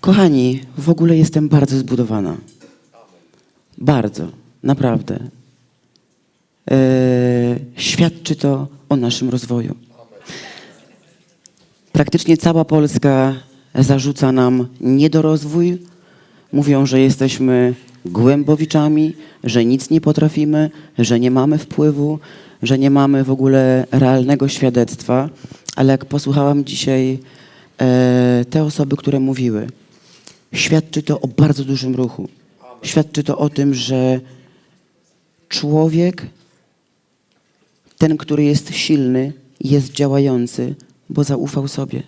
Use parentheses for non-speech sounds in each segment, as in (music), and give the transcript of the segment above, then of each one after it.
Kochani, w ogóle jestem bardzo zbudowana. Bardzo, naprawdę. Eee, świadczy to o naszym rozwoju. Praktycznie cała Polska zarzuca nam niedorozwój. Mówią, że jesteśmy głębowiczami, że nic nie potrafimy, że nie mamy wpływu, że nie mamy w ogóle realnego świadectwa. Ale jak posłuchałam dzisiaj e, te osoby, które mówiły, świadczy to o bardzo dużym ruchu. Świadczy to o tym, że człowiek, ten, który jest silny, jest działający, bo zaufał sobie.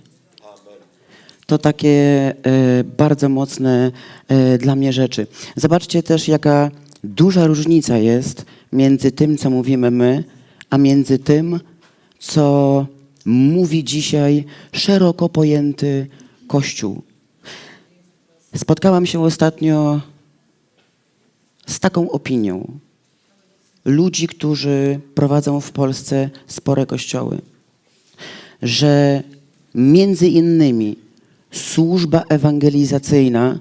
To takie e, bardzo mocne e, dla mnie rzeczy. Zobaczcie też, jaka duża różnica jest między tym, co mówimy my, a między tym, co mówi dzisiaj szeroko pojęty Kościół. Spotkałam się ostatnio z taką opinią ludzi, którzy prowadzą w Polsce spore kościoły, że między innymi służba ewangelizacyjna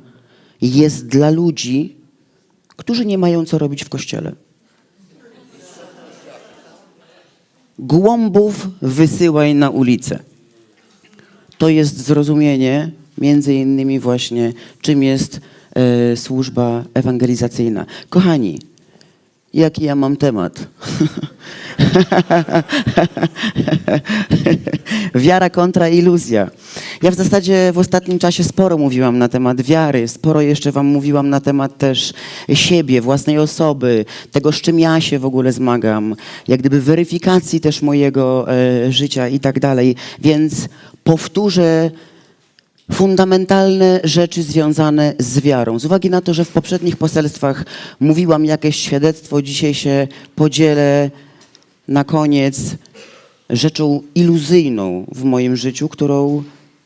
jest dla ludzi, którzy nie mają co robić w kościele. Głąbów wysyłaj na ulicę. To jest zrozumienie między innymi właśnie, czym jest e, służba ewangelizacyjna. Kochani, jaki ja mam temat? (laughs) Wiara kontra iluzja. Ja w zasadzie w ostatnim czasie sporo mówiłam na temat wiary, sporo jeszcze wam mówiłam na temat też siebie, własnej osoby, tego, z czym ja się w ogóle zmagam, jak gdyby weryfikacji też mojego e, życia i tak dalej. Więc powtórzę fundamentalne rzeczy związane z wiarą. Z uwagi na to, że w poprzednich poselstwach mówiłam jakieś świadectwo, dzisiaj się podzielę na koniec rzeczą iluzyjną w moim życiu, którą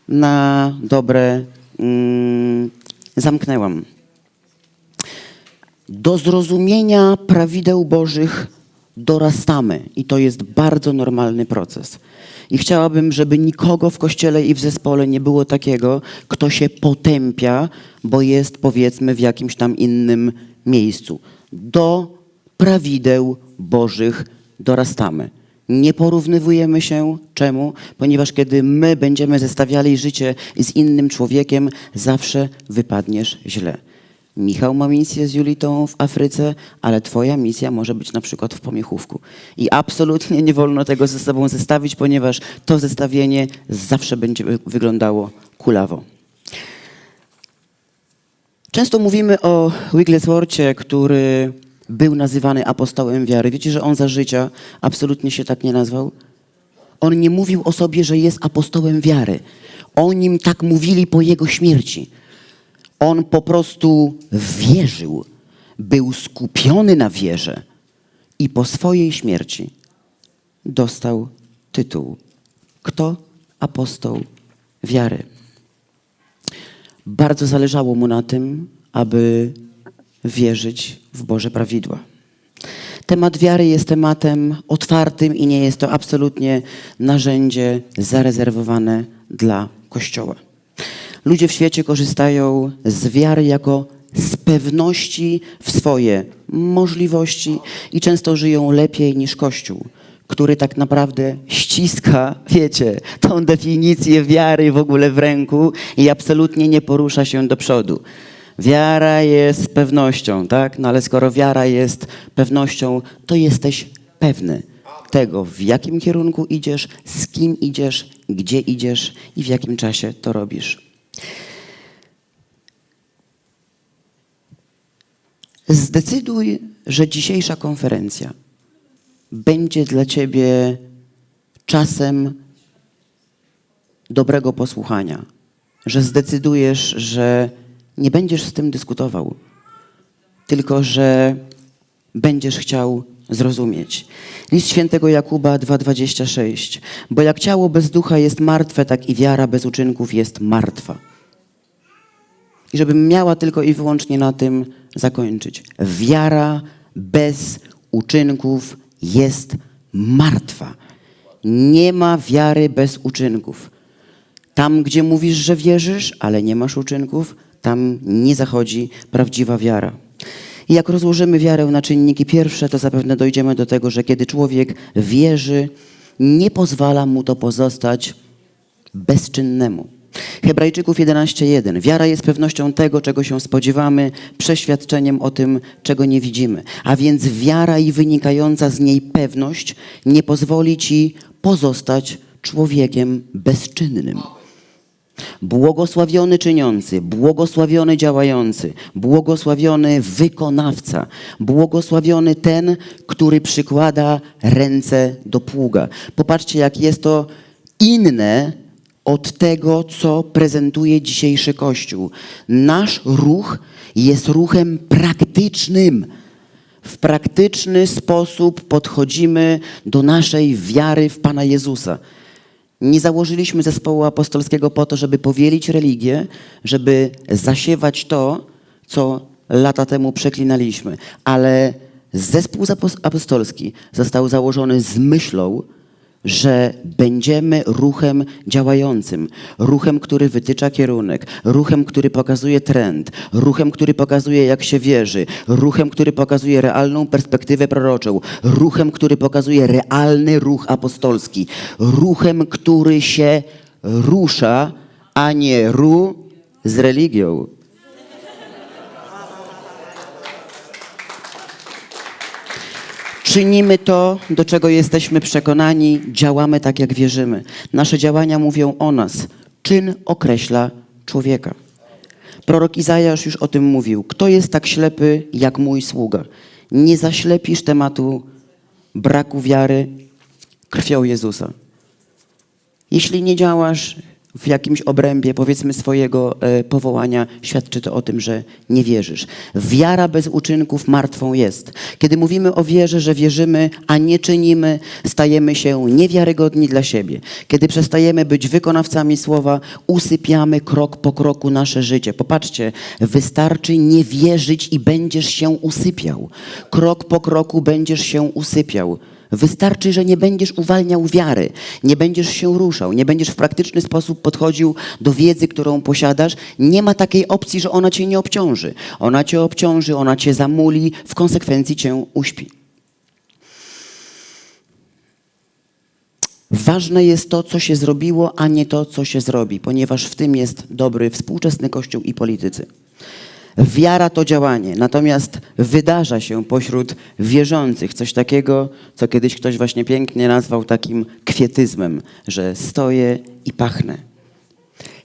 na dobre mm, zamknęłam. Do zrozumienia prawideł Bożych dorastamy i to jest bardzo normalny proces. I chciałabym, żeby nikogo w kościele i w zespole nie było takiego, kto się potępia, bo jest powiedzmy w jakimś tam innym miejscu. Do prawideł Bożych dorastamy. Nie porównywujemy się. Czemu? Ponieważ kiedy my będziemy zestawiali życie z innym człowiekiem, zawsze wypadniesz źle. Michał ma misję z Julitą w Afryce, ale twoja misja może być na przykład w Pomiechówku. I absolutnie nie wolno tego ze sobą zestawić, ponieważ to zestawienie zawsze będzie wy- wyglądało kulawo. Często mówimy o Wigglesworthie, który był nazywany apostołem wiary. Wiecie, że on za życia absolutnie się tak nie nazwał? On nie mówił o sobie, że jest apostołem wiary. O nim tak mówili po jego śmierci. On po prostu wierzył, był skupiony na wierze i po swojej śmierci dostał tytuł. Kto? Apostoł wiary. Bardzo zależało mu na tym, aby wierzyć w Boże prawidła. Temat wiary jest tematem otwartym i nie jest to absolutnie narzędzie zarezerwowane dla Kościoła. Ludzie w świecie korzystają z wiary jako z pewności w swoje możliwości i często żyją lepiej niż Kościół, który tak naprawdę ściska, (laughs) wiecie, tą definicję wiary w ogóle w ręku i absolutnie nie porusza się do przodu. Wiara jest pewnością, tak? No ale skoro wiara jest pewnością, to jesteś pewny tego, w jakim kierunku idziesz, z kim idziesz, gdzie idziesz i w jakim czasie to robisz. Zdecyduj, że dzisiejsza konferencja będzie dla Ciebie czasem dobrego posłuchania, że zdecydujesz, że nie będziesz z tym dyskutował, tylko że będziesz chciał zrozumieć. List świętego Jakuba 2,26. Bo jak ciało bez ducha jest martwe, tak i wiara bez uczynków jest martwa. I żebym miała tylko i wyłącznie na tym zakończyć. Wiara bez uczynków jest martwa. Nie ma wiary bez uczynków. Tam, gdzie mówisz, że wierzysz, ale nie masz uczynków, tam nie zachodzi prawdziwa wiara. I jak rozłożymy wiarę na czynniki pierwsze, to zapewne dojdziemy do tego, że kiedy człowiek wierzy, nie pozwala mu to pozostać bezczynnemu. Hebrajczyków 11:1. Wiara jest pewnością tego, czego się spodziewamy, przeświadczeniem o tym, czego nie widzimy. A więc wiara i wynikająca z niej pewność nie pozwoli ci pozostać człowiekiem bezczynnym. Błogosławiony czyniący, błogosławiony działający, błogosławiony wykonawca, błogosławiony ten, który przykłada ręce do pługa. Popatrzcie, jak jest to inne od tego, co prezentuje dzisiejszy Kościół. Nasz ruch jest ruchem praktycznym. W praktyczny sposób podchodzimy do naszej wiary w Pana Jezusa. Nie założyliśmy zespołu apostolskiego po to, żeby powielić religię, żeby zasiewać to, co lata temu przeklinaliśmy, ale zespół apostolski został założony z myślą, że będziemy ruchem działającym, ruchem, który wytycza kierunek, ruchem, który pokazuje trend, ruchem, który pokazuje, jak się wierzy, ruchem, który pokazuje realną perspektywę proroczą, ruchem, który pokazuje realny ruch apostolski, ruchem, który się rusza, a nie ru z religią. Czynimy to, do czego jesteśmy przekonani, działamy tak, jak wierzymy. Nasze działania mówią o nas. Czyn określa człowieka. Prorok Izajasz już o tym mówił. Kto jest tak ślepy jak mój sługa? Nie zaślepisz tematu braku wiary krwią Jezusa. Jeśli nie działasz w jakimś obrębie, powiedzmy, swojego e, powołania, świadczy to o tym, że nie wierzysz. Wiara bez uczynków martwą jest. Kiedy mówimy o wierze, że wierzymy, a nie czynimy, stajemy się niewiarygodni dla siebie. Kiedy przestajemy być wykonawcami słowa, usypiamy krok po kroku nasze życie. Popatrzcie, wystarczy nie wierzyć i będziesz się usypiał. Krok po kroku będziesz się usypiał. Wystarczy, że nie będziesz uwalniał wiary, nie będziesz się ruszał, nie będziesz w praktyczny sposób podchodził do wiedzy, którą posiadasz. Nie ma takiej opcji, że ona cię nie obciąży. Ona cię obciąży, ona cię zamuli, w konsekwencji cię uśpi. Ważne jest to, co się zrobiło, a nie to, co się zrobi, ponieważ w tym jest dobry współczesny Kościół i politycy. Wiara to działanie, natomiast wydarza się pośród wierzących coś takiego, co kiedyś ktoś właśnie pięknie nazwał takim kwietyzmem, że stoję i pachnę.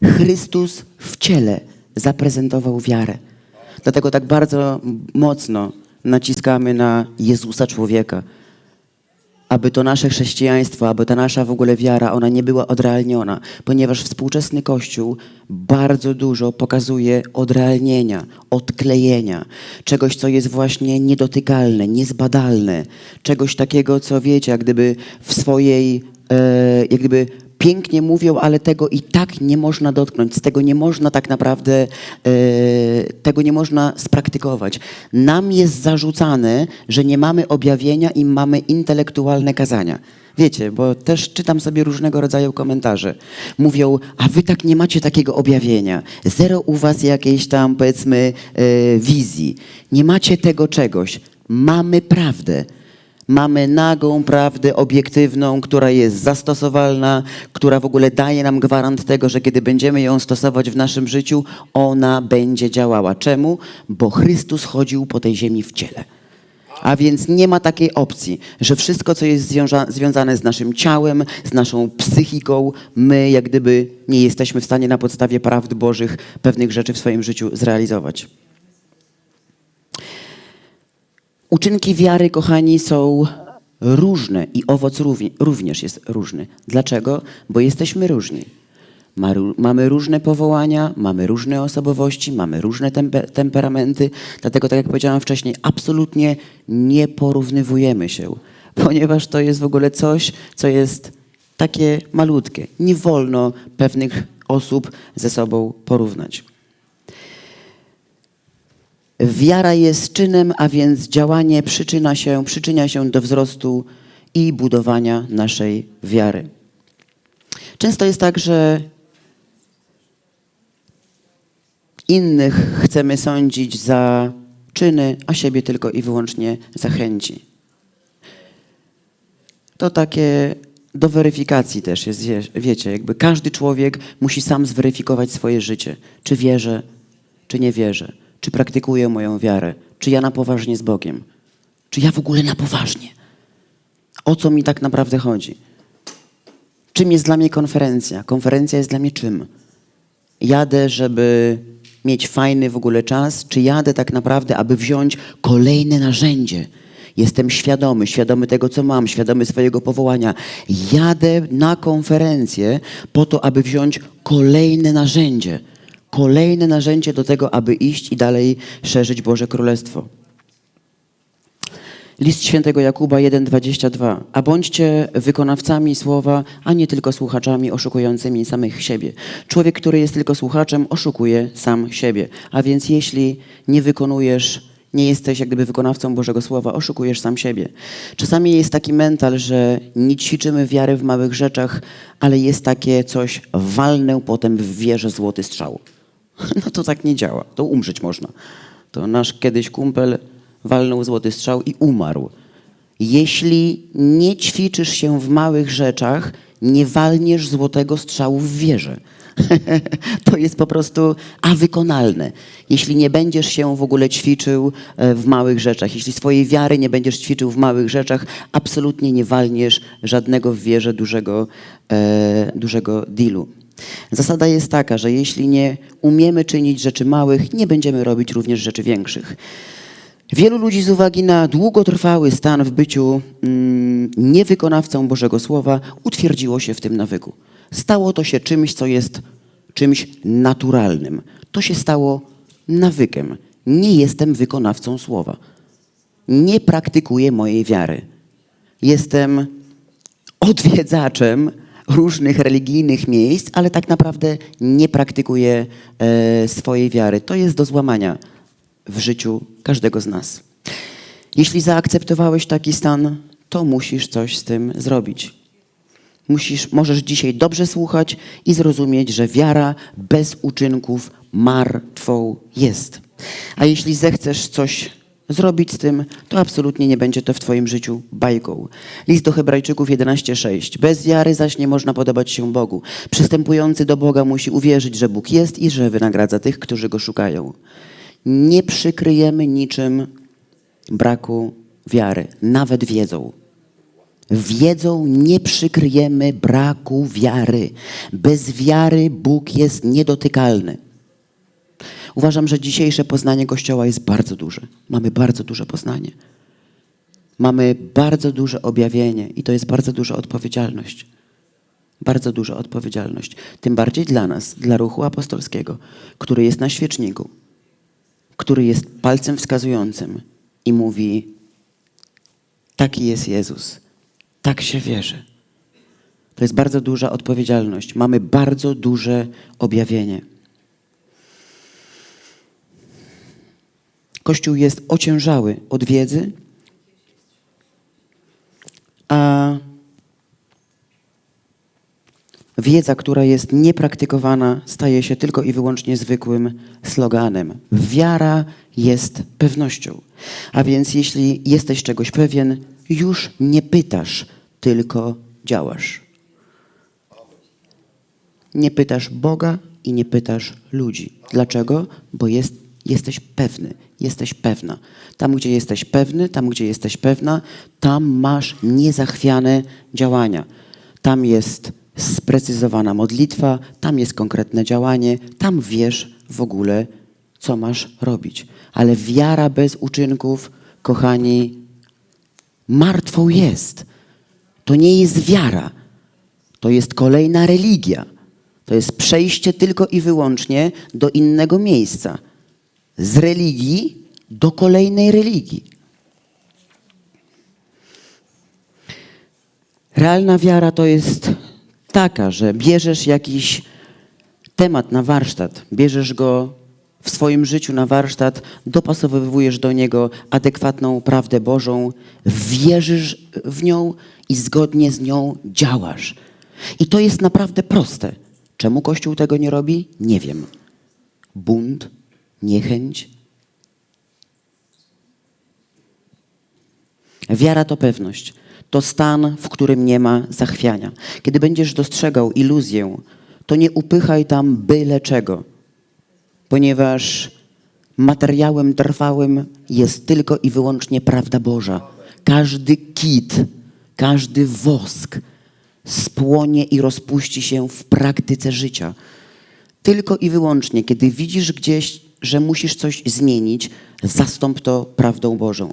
Chrystus w ciele zaprezentował wiarę. Dlatego tak bardzo mocno naciskamy na Jezusa człowieka, aby to nasze chrześcijaństwo, aby ta nasza w ogóle wiara, ona nie była odrealniona, ponieważ współczesny Kościół bardzo dużo pokazuje odrealnienia, odklejenia, czegoś, co jest właśnie niedotykalne, niezbadalne, czegoś takiego, co wiecie, jak gdyby w swojej, e, jak gdyby pięknie mówią, ale tego i tak nie można dotknąć, z tego nie można tak naprawdę, e, tego nie można spraktykować. Nam jest zarzucane, że nie mamy objawienia i mamy intelektualne kazania. Wiecie, bo też czytam sobie różnego rodzaju komentarze. Mówią, a wy tak nie macie takiego objawienia. Zero u was jakiejś tam, powiedzmy, e, wizji. Nie macie tego czegoś. Mamy prawdę. Mamy nagą prawdę obiektywną, która jest zastosowalna, która w ogóle daje nam gwarant tego, że kiedy będziemy ją stosować w naszym życiu, ona będzie działała. Czemu? Bo Chrystus chodził po tej ziemi w ciele. A więc nie ma takiej opcji, że wszystko, co jest związa- związane z naszym ciałem, z naszą psychiką, my jak gdyby nie jesteśmy w stanie na podstawie prawd Bożych pewnych rzeczy w swoim życiu zrealizować. Uczynki wiary, kochani, są różne i owoc równi- również jest różny. Dlaczego? Bo jesteśmy różni. Ma ró- Mamy różne powołania, mamy różne osobowości, mamy różne tempe- temperamenty. Dlatego, tak jak powiedziałam wcześniej, absolutnie nie porównywujemy się, ponieważ to jest w ogóle coś, co jest takie malutkie. Nie wolno pewnych osób ze sobą porównać. Wiara jest czynem, a więc działanie przyczyna się, przyczynia się do wzrostu i budowania naszej wiary. Często jest tak, że Innych chcemy sądzić za czyny, a siebie tylko i wyłącznie za chęci. To takie do weryfikacji też jest, wie- wiecie, jakby każdy człowiek musi sam zweryfikować swoje życie. Czy wierzę, czy nie wierzę, czy praktykuję moją wiarę, czy ja na poważnie z Bogiem, czy ja w ogóle na poważnie. O co mi tak naprawdę chodzi? Czym jest dla mnie konferencja? Konferencja jest dla mnie czym? Jadę, żeby mieć fajny w ogóle czas, czy jadę tak naprawdę, aby wziąć kolejne narzędzie? Jestem świadomy, świadomy tego, co mam, świadomy swojego powołania. Jadę na konferencję po to, aby wziąć kolejne narzędzie. Kolejne narzędzie do tego, aby iść i dalej szerzyć Boże Królestwo. List świętego Jakuba 1,22. A bądźcie wykonawcami słowa, a nie tylko słuchaczami oszukującymi samych siebie. Człowiek, który jest tylko słuchaczem, oszukuje sam siebie. A więc jeśli nie wykonujesz, nie jesteś jak gdyby wykonawcą Bożego Słowa, oszukujesz sam siebie. Czasami jest taki mental, że nie ćwiczymy wiary w małych rzeczach, ale jest takie coś, walnę potem w wieżę złoty strzał. (laughs) No to tak nie działa. To umrzeć można. To nasz kiedyś kumpel walnął złoty strzał i umarł. Jeśli nie ćwiczysz się w małych rzeczach, nie walniesz złotego strzału w wieżę. (laughs) to jest po prostu awykonalne. Jeśli nie będziesz się w ogóle ćwiczył e, w małych rzeczach, jeśli swojej wiary nie będziesz ćwiczył w małych rzeczach, absolutnie nie walniesz żadnego w wieżę dużego, e, dużego dealu. Zasada jest taka, że jeśli nie umiemy czynić rzeczy małych, nie będziemy robić również rzeczy większych. Wielu ludzi z uwagi na długotrwały stan w byciu mm, niewykonawcą Bożego Słowa utwierdziło się w tym nawyku. Stało to się czymś, co jest czymś naturalnym. To się stało nawykiem. Nie jestem wykonawcą Słowa. Nie praktykuję mojej wiary. Jestem odwiedzaczem różnych religijnych miejsc, ale tak naprawdę nie praktykuję e, swojej wiary. To jest do złamania w życiu każdego z nas. Jeśli zaakceptowałeś taki stan, to musisz coś z tym zrobić. Musisz, możesz dzisiaj dobrze słuchać i zrozumieć, że wiara bez uczynków martwą jest. A jeśli zechcesz coś zrobić z tym, to absolutnie nie będzie to w Twoim życiu bajką. List do Hebrajczyków 11:6. Bez wiary zaś nie można podobać się Bogu. Przystępujący do Boga musi uwierzyć, że Bóg jest i że wynagradza tych, którzy go szukają. Nie przykryjemy niczym braku wiary, nawet wiedzą. Wiedzą nie przykryjemy braku wiary. Bez wiary Bóg jest niedotykalny. Uważam, że dzisiejsze poznanie Kościoła jest bardzo duże. Mamy bardzo duże poznanie. Mamy bardzo duże objawienie i to jest bardzo duża odpowiedzialność. Bardzo duża odpowiedzialność. Tym bardziej dla nas, dla ruchu apostolskiego, który jest na świeczniku, który jest palcem wskazującym i mówi: Taki jest Jezus, tak się wierzy. To jest bardzo duża odpowiedzialność. Mamy bardzo duże objawienie. Kościół jest ociężały od wiedzy, a wiedza, która jest niepraktykowana, staje się tylko i wyłącznie zwykłym sloganem. Wiara jest pewnością. A więc jeśli jesteś czegoś pewien, już nie pytasz, tylko działasz. Nie pytasz Boga i nie pytasz ludzi. Dlaczego? Bo jest, jesteś pewny, jesteś pewna. Tam, gdzie jesteś pewny, tam, gdzie jesteś pewna, tam masz niezachwiane działania. Tam jest sprecyzowana modlitwa, tam jest konkretne działanie, tam wiesz w ogóle, co masz robić. Ale wiara bez uczynków, kochani, martwą jest. To nie jest wiara. To jest kolejna religia. To jest przejście tylko i wyłącznie do innego miejsca. Z religii do kolejnej religii. Realna wiara to jest taka, że bierzesz jakiś temat na warsztat, bierzesz go w swoim życiu na warsztat, dopasowywujesz do niego adekwatną prawdę Bożą, wierzysz w nią i zgodnie z nią działasz. I to jest naprawdę proste. Czemu Kościół tego nie robi? Nie wiem. Bunt niechęć. Wiara to pewność. To stan, w którym nie ma zachwiania. Kiedy będziesz dostrzegał iluzję, to nie upychaj tam byle czego, ponieważ materiałem trwałym jest tylko i wyłącznie prawda Boża. Każdy kit, każdy wosk spłonie i rozpuści się w praktyce życia. Tylko i wyłącznie, kiedy widzisz gdzieś, że musisz coś zmienić, zastąp to prawdą Bożą.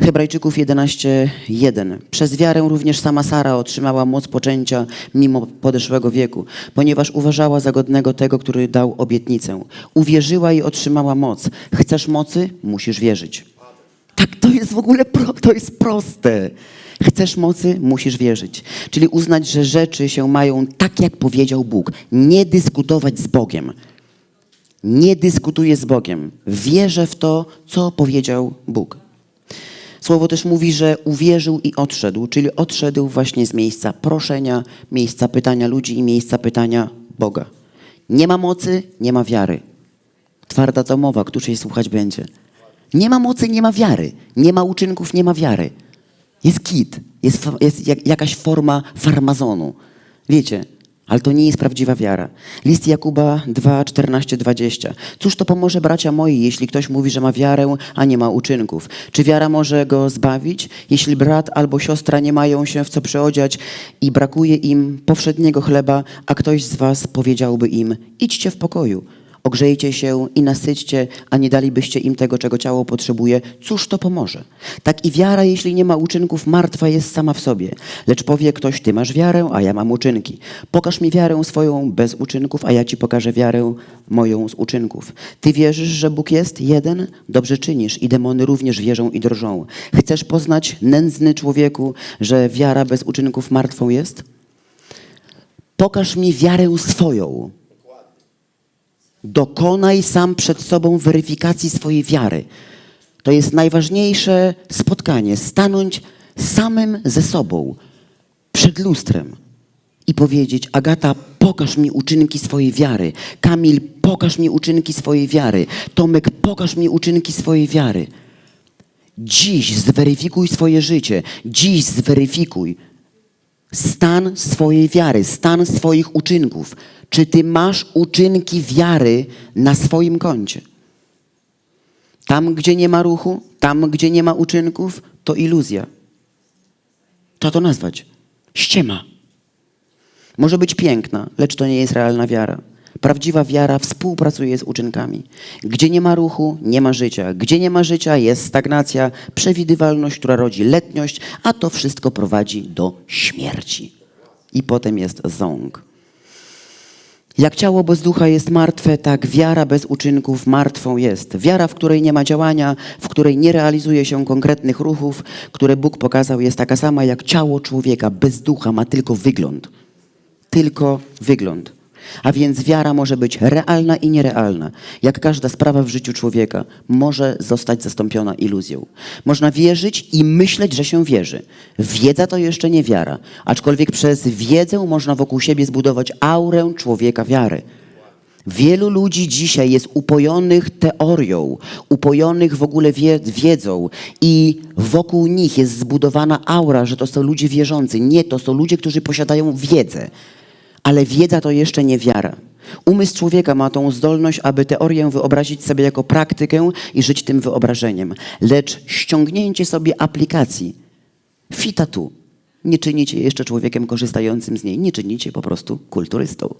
Hebrajczyków 11:1. Przez wiarę również sama Sara otrzymała moc poczęcia mimo podeszłego wieku, ponieważ uważała za godnego tego, który dał obietnicę. Uwierzyła i otrzymała moc. Chcesz mocy? Musisz wierzyć. Tak, to jest w ogóle pro, to jest proste. Chcesz mocy, musisz wierzyć. Czyli uznać, że rzeczy się mają tak, jak powiedział Bóg. Nie dyskutować z Bogiem. Nie dyskutuję z Bogiem. Wierzę w to, co powiedział Bóg. Słowo też mówi, że uwierzył i odszedł, czyli odszedł właśnie z miejsca proszenia, miejsca pytania ludzi i miejsca pytania Boga. Nie ma mocy, nie ma wiary. Twarda to mowa, któż jej słuchać będzie. Nie ma mocy, nie ma wiary. Nie ma uczynków, nie ma wiary. Jest kit, jest, jest jak, jakaś forma farmazonu. Wiecie, ale to nie jest prawdziwa wiara. List Jakuba 2, 14, 20. Cóż to pomoże, bracia moi, jeśli ktoś mówi, że ma wiarę, a nie ma uczynków? Czy wiara może go zbawić? Jeśli brat albo siostra nie mają się w co przeodziać i brakuje im powszedniego chleba, a ktoś z was powiedziałby im, idźcie w pokoju, ogrzejcie się i nasyćcie, a nie dalibyście im tego, czego ciało potrzebuje, cóż to pomoże? Tak i wiara, jeśli nie ma uczynków, martwa jest sama w sobie. Lecz powie ktoś, ty masz wiarę, a ja mam uczynki. Pokaż mi wiarę swoją bez uczynków, a ja ci pokażę wiarę moją z uczynków. Ty wierzysz, że Bóg jest jeden? Dobrze czynisz i demony również wierzą i drżą. Chcesz poznać, nędzny człowieku, że wiara bez uczynków martwą jest? Pokaż mi wiarę swoją. Dokonaj sam przed sobą weryfikacji swojej wiary. To jest najważniejsze spotkanie. Stanąć samym ze sobą przed lustrem i powiedzieć: Agata, pokaż mi uczynki swojej wiary. Kamil, pokaż mi uczynki swojej wiary. Tomek, pokaż mi uczynki swojej wiary. Dziś zweryfikuj swoje życie. Dziś zweryfikuj stan swojej wiary, stan swoich uczynków. Czy ty masz uczynki wiary na swoim koncie? Tam, gdzie nie ma ruchu, tam, gdzie nie ma uczynków, to iluzja. Trzeba to nazwać. Ściema. Może być piękna, lecz to nie jest realna wiara. Prawdziwa wiara współpracuje z uczynkami. Gdzie nie ma ruchu, nie ma życia. Gdzie nie ma życia, jest stagnacja, przewidywalność, która rodzi letniość, a to wszystko prowadzi do śmierci. I potem jest ząg. Jak ciało bez ducha jest martwe, tak wiara bez uczynków martwą jest. Wiara, w której nie ma działania, w której nie realizuje się konkretnych ruchów, które Bóg pokazał, jest taka sama jak ciało człowieka bez ducha, ma tylko wygląd. Tylko wygląd. A więc wiara może być realna i nierealna. Jak każda sprawa w życiu człowieka może zostać zastąpiona iluzją. Można wierzyć i myśleć, że się wierzy. Wiedza to jeszcze nie wiara, aczkolwiek przez wiedzę można wokół siebie zbudować aurę człowieka wiary. Wielu ludzi dzisiaj jest upojonych teorią, upojonych w ogóle wie- wiedzą i wokół nich jest zbudowana aura, że to są ludzie wierzący. Nie, to są ludzie, którzy posiadają wiedzę. Ale wiedza to jeszcze nie wiara. Umysł człowieka ma tą zdolność, aby teorię wyobrazić sobie jako praktykę i żyć tym wyobrażeniem. Lecz ściągnięcie sobie aplikacji fita tu. Nie czynicie jeszcze człowiekiem korzystającym z niej, nie czynicie po prostu kulturystą.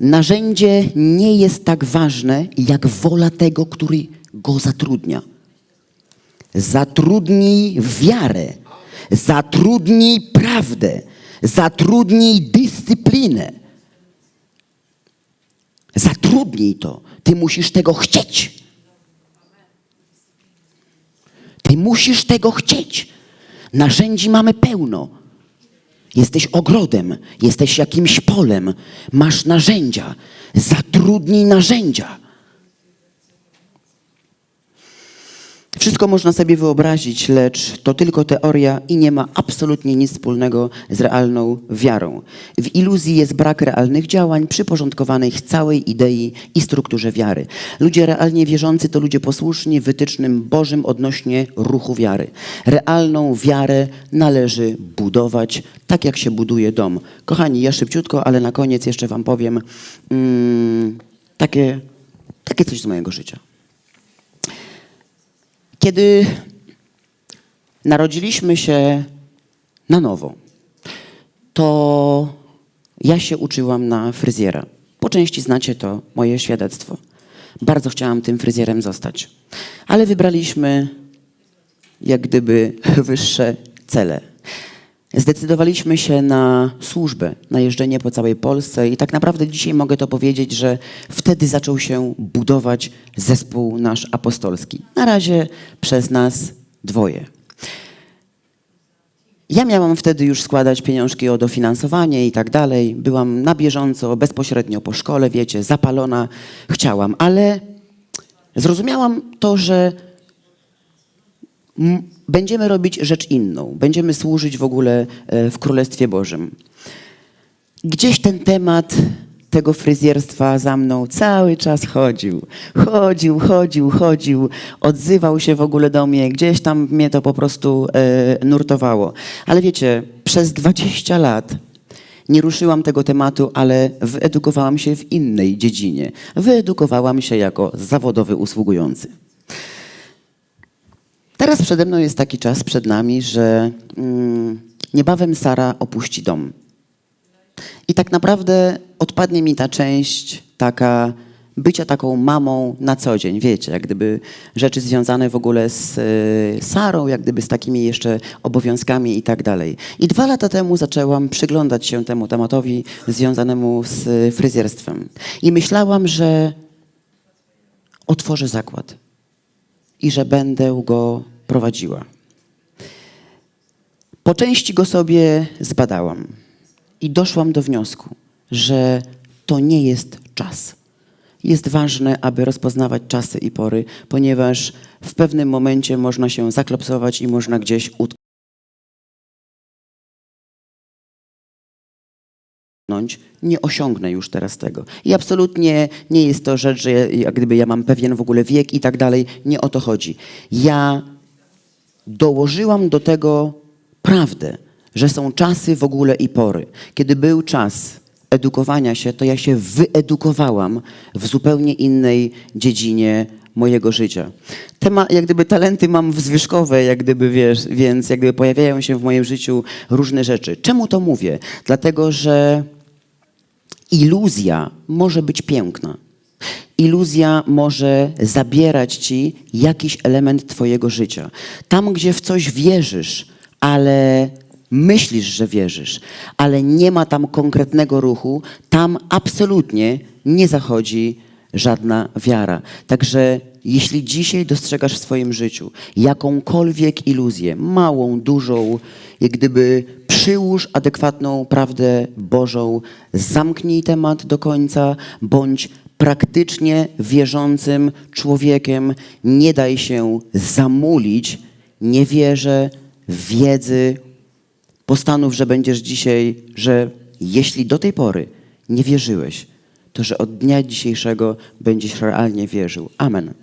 Narzędzie nie jest tak ważne, jak wola tego, który go zatrudnia. Zatrudnij wiarę, zatrudnij prawdę, zatrudnij dyscyplinę. Zatrudnij to. Ty musisz tego chcieć. Ty musisz tego chcieć. Narzędzi mamy pełno. Jesteś ogrodem, jesteś jakimś polem, masz narzędzia. Zatrudnij narzędzia. Wszystko można sobie wyobrazić, lecz to tylko teoria i nie ma absolutnie nic wspólnego z realną wiarą. W iluzji jest brak realnych działań przyporządkowanych całej idei i strukturze wiary. Ludzie realnie wierzący to ludzie posłuszni wytycznym Bożym odnośnie ruchu wiary. Realną wiarę należy budować tak, jak się buduje dom. Kochani, ja szybciutko, ale na koniec jeszcze Wam powiem mm, takie, takie coś z mojego życia. Kiedy narodziliśmy się na nowo, to ja się uczyłam na fryzjera. Po części znacie to moje świadectwo. Bardzo chciałam tym fryzjerem zostać. Ale wybraliśmy jak gdyby (laughs) wyższe cele. Zdecydowaliśmy się na służbę, na jeżdżenie po całej Polsce i tak naprawdę dzisiaj mogę to powiedzieć, że wtedy zaczął się budować zespół nasz apostolski. Na razie przez nas dwoje. Ja miałam wtedy już składać pieniążki o dofinansowanie i tak dalej. Byłam na bieżąco, bezpośrednio po szkole, wiecie, zapalona. Chciałam, ale zrozumiałam to, że będziemy robić rzecz inną. Będziemy służyć w ogóle e, w Królestwie Bożym. Gdzieś ten temat tego fryzjerstwa za mną cały czas chodził. Chodził, chodził, chodził. Odzywał się w ogóle do mnie. Gdzieś tam mnie to po prostu e, nurtowało. Ale wiecie, przez 20 lat nie ruszyłam tego tematu, ale wyedukowałam się w innej dziedzinie. Wyedukowałam się jako zawodowy usługujący. Teraz przede mną jest taki czas przed nami, że mm, niebawem Sara opuści dom. I tak naprawdę odpadnie mi ta część taka bycia taką mamą na co dzień, wiecie, jak gdyby rzeczy związane w ogóle z y, Sarą, jak gdyby z takimi jeszcze obowiązkami i tak dalej. I dwa lata temu zaczęłam przyglądać się temu tematowi związanemu z y, fryzjerstwem. I myślałam, że otworzę zakład i że będę go prowadziła. Po części go sobie zbadałam i doszłam do wniosku, że to nie jest czas. Jest ważne, aby rozpoznawać czasy i pory, ponieważ w pewnym momencie można się zaklopsować i można gdzieś utknąć. Nie osiągnę już teraz tego. I absolutnie nie jest to rzecz, że jak gdyby ja mam pewien w ogóle wiek i tak dalej. Nie o to chodzi. Ja dołożyłam do tego prawdę, że są czasy w ogóle i pory. Kiedy był czas edukowania się, to ja się wyedukowałam w zupełnie innej dziedzinie mojego życia. Tema, jak gdyby talenty mam wzwyżkowe, jak gdyby wiesz, więc jak gdyby pojawiają się w moim życiu różne rzeczy. Czemu to mówię? Dlatego, że iluzja może być piękna. Iluzja może zabierać ci jakiś element twojego życia. Tam, gdzie w coś wierzysz, ale myślisz, że wierzysz, ale nie ma tam konkretnego ruchu, tam absolutnie nie zachodzi żadna wiara. Także jeśli dzisiaj dostrzegasz w swoim życiu jakąkolwiek iluzję, małą, dużą, jak gdyby przyłóż adekwatną prawdę Bożą, zamknij temat do końca, bądź praktycznie wierzącym człowiekiem, nie daj się zamulić niewierze, wiedzy. Postanów, że będziesz dzisiaj, że jeśli do tej pory nie wierzyłeś, to że od dnia dzisiejszego będziesz realnie wierzył. Amen.